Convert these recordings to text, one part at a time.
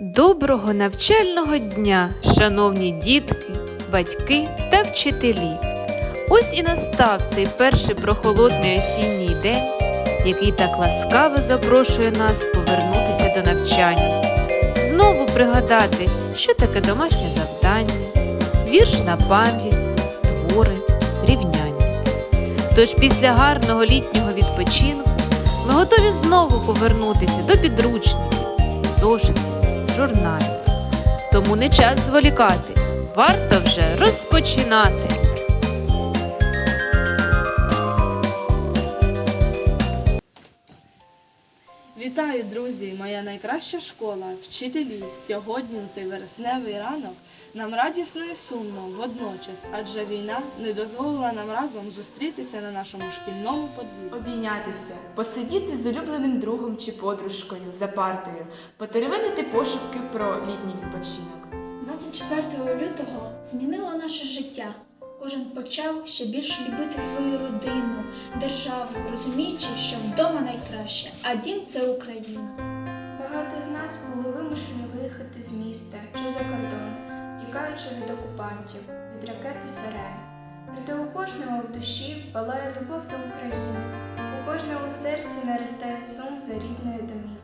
Доброго навчального дня, шановні дітки, батьки та вчителі. Ось і настав цей перший прохолодний осінній день, який так ласкаво запрошує нас повернутися до навчання, знову пригадати, що таке домашнє завдання, вірш на пам'ять, твори, рівняння. Тож після гарного літнього відпочинку ми готові знову повернутися до підручників, зошитів, журналів. Тому не час зволікати, варто вже розпочинати. Вітаю, друзі! Моя найкраща школа, вчителі. Сьогодні на цей вересневий ранок нам радісно і сумно водночас, адже війна не дозволила нам разом зустрітися на нашому шкільному подвір'ї. Обійнятися, посидіти з улюбленим другом чи подружкою за партою, потеревенити пошепки про літній відпочинок. 24 лютого змінило наше життя. Кожен почав ще більше любити свою родину, державу, розуміючи, що вдома найкраще, а дім це Україна. Багато з нас були вимушені виїхати з міста чи за кордон, тікаючи від окупантів, від ракет і сирен. Проте у кожного в душі палає любов до України, у кожному серці наростає сум за рідною домівкою.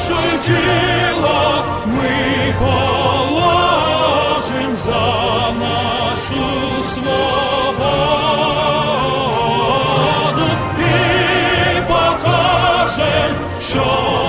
душу тіло ми положим за нашу свободу і покажем, що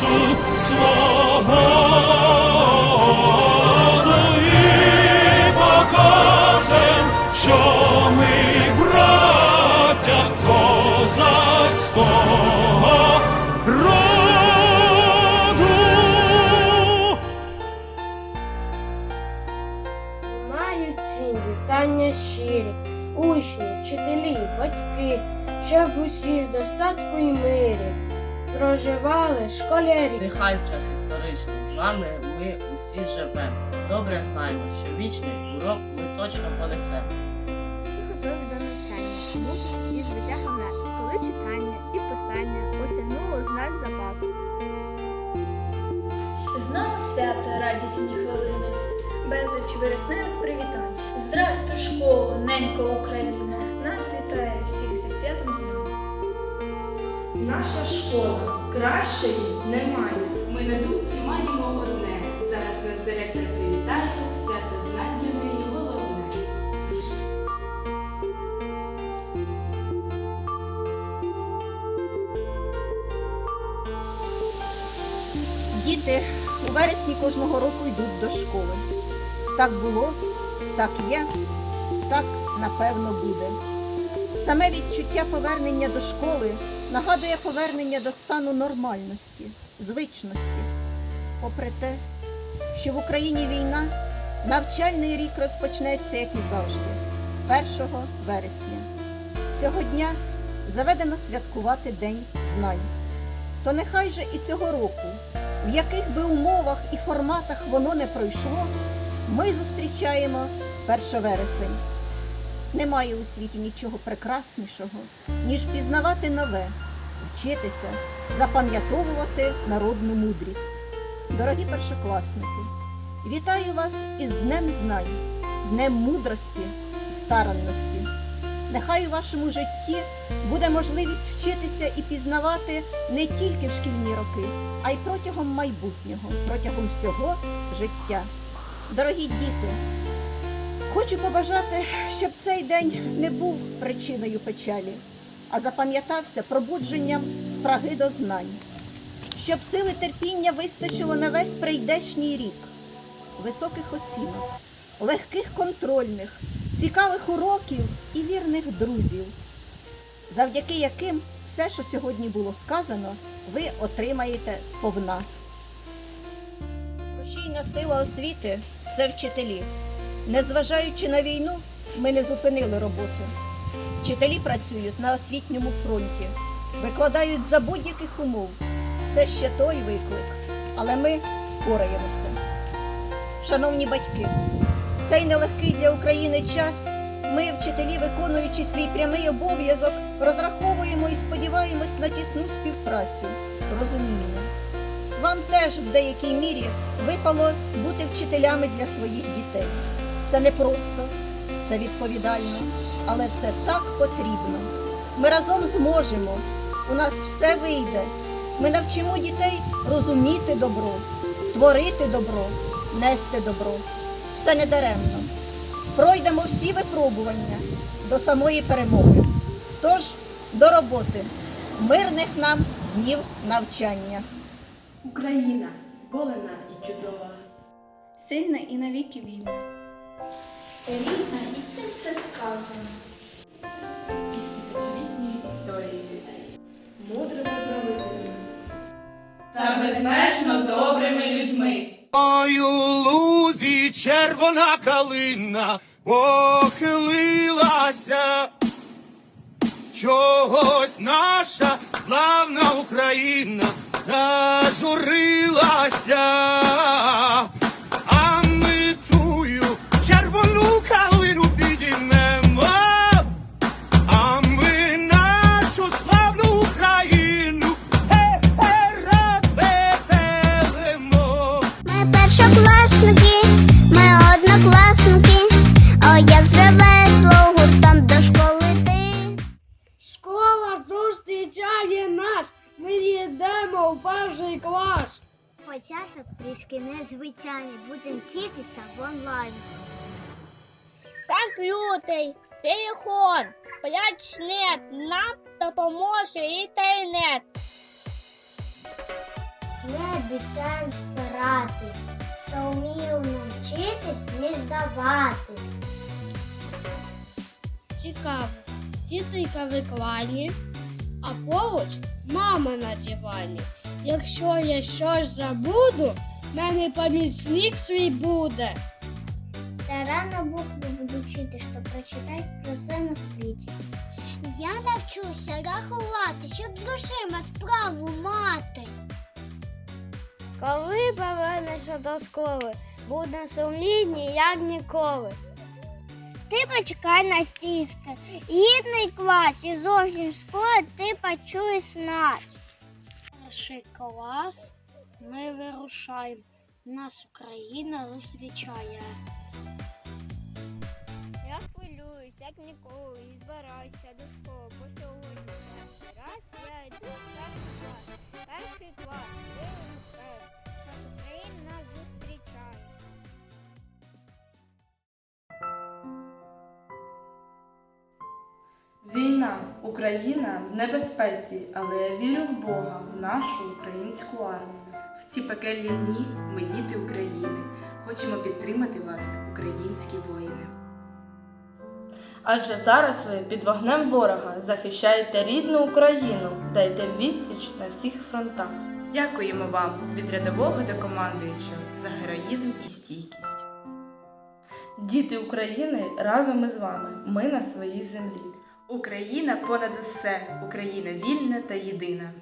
нашу свободу і покажем, що ми браття козацького роду. Маю всім вітання щирі, учні, вчителі, батьки, щоб усі в достатку і мирі проживали школярі. Нехай в час історичний з вами ми усі живемо. Добре знаємо, що вічний урок ми точно понесемо. і готові до навчання. Мудрість і звитяга нас, коли читання і писання осягнуло знань запасу. Знову свято, радісні хвилини, безліч вересневих привітань. Здрастуй, школу, ненько Україна! Нас вітає всіх зі святом з. Наша школа кращої немає. Ми на думці маємо одне. Зараз нас директор привітає, свято знань для неї головне. Діти у вересні кожного року йдуть до школи. Так було, так є, так напевно буде. Саме відчуття повернення до школи нагадує повернення до стану нормальності, звичності. Попри те, що в Україні війна, навчальний рік розпочнеться, як і завжди, 1 вересня. Цього дня заведено святкувати День знань. То нехай же і цього року в яких би умовах і форматах воно не пройшло, ми зустрічаємо 1 вересень. Немає у світі нічого прекраснішого, ніж пізнавати нове, вчитися, запам'ятовувати народну мудрість. Дорогі першокласники, вітаю вас із Днем знань, Днем мудрості і старанності. Нехай у вашому житті буде можливість вчитися і пізнавати не тільки в шкільні роки, а й протягом майбутнього, протягом всього життя. Дорогі діти, хочу побажати, щоб цей день не був причиною печалі, а запам'ятався пробудженням спраги до знань, щоб сили терпіння вистачило на весь прийдешній рік, високих оцінок, легких контрольних, цікавих уроків і вірних друзів, завдяки яким все, що сьогодні було сказано, ви отримаєте сповна. Рушійна сила освіти це вчителі. Незважаючи на війну, ми не зупинили роботу. Вчителі працюють на освітньому фронті, викладають за будь-яких умов. Це ще той виклик, але ми впораємося. Шановні батьки, цей нелегкий для України час. Ми, вчителі, виконуючи свій прямий обов'язок, розраховуємо і сподіваємось на тісну співпрацю, розуміння. Вам теж в деякій мірі випало бути вчителями для своїх дітей. Це не просто, це відповідально, але це так потрібно. Ми разом зможемо. У нас все вийде. Ми навчимо дітей розуміти добро, творити добро, нести добро. Все не даремно. Пройдемо всі випробування до самої перемоги. Тож до роботи, мирних нам днів навчання. Україна зболена і чудова. Сильна і навіки вільна. Рідна, і цим все сказано. Із тисячолітньої історії. Мудрими правителями. Та безмежно добрими людьми. Ой, у лузі червона калина похилилася. Чогось наша славна Україна зажурилася. Початок трішки незвичайний. Будемо вчитися в онлайн. Комп'ютер, телефон, планшет, нам допоможе інтернет. Ми обіцяємо старатись, сумівно вчитись, не здаватись. Цікаво. Тітонька в екрані, а поруч мама на дивані. Якщо я щось забуду, мене помічник свій буде. Старанно букви буду вчити, щоб прочитати про все на світі. Я навчуся рахувати, щоб з грошима справу мати. Коли повернешся до школи, буде сумлінні, як ніколи. Ти почекай на стіжки. Гідний клас і зовсім скоро ти почуєш нас. Перший клас ми вирушаємо. Нас Україна зустрічає. Я хвилююсь, як ніколи, і збираюся до школи, бо сьогодні перший раз я йду в перший клас. Перший клас, нас Україна зустрічає. Війна, Україна в небезпеці, але я вірю в Бога, в нашу українську армію. Ці пекельні дні ми діти України. Хочемо підтримати вас, українські воїни. Адже зараз ви під вогнем ворога захищаєте рідну Україну, дайте відсіч на всіх фронтах. Дякуємо вам від рядового до командуючого за героїзм і стійкість. Діти України разом із вами. Ми на своїй землі. Україна понад усе, Україна вільна та єдина.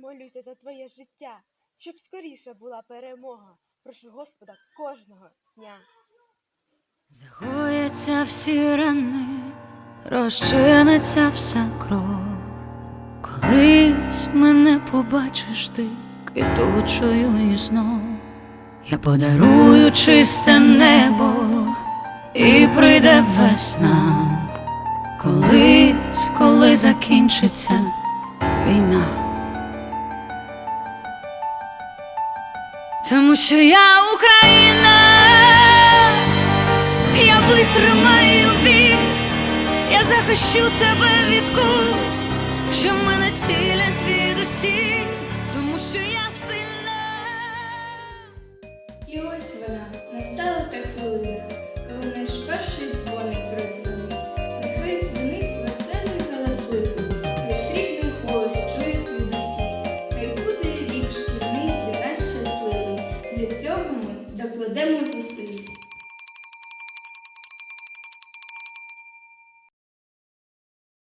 Молюся за твоє життя, щоб скоріше була перемога. Прошу Господа кожного дня. Загояться всі рани, розчиниться вся кров. Колись мене побачиш ти квітучою і знов. Я подарую чисте небо і прийде весна. Колись, коли закінчиться війна. тому що я Україна, я витримаю бій, я захищу тебе від куль, що мене цілять від усі, тому що я сильна. І ось вона. Настала та хвилина.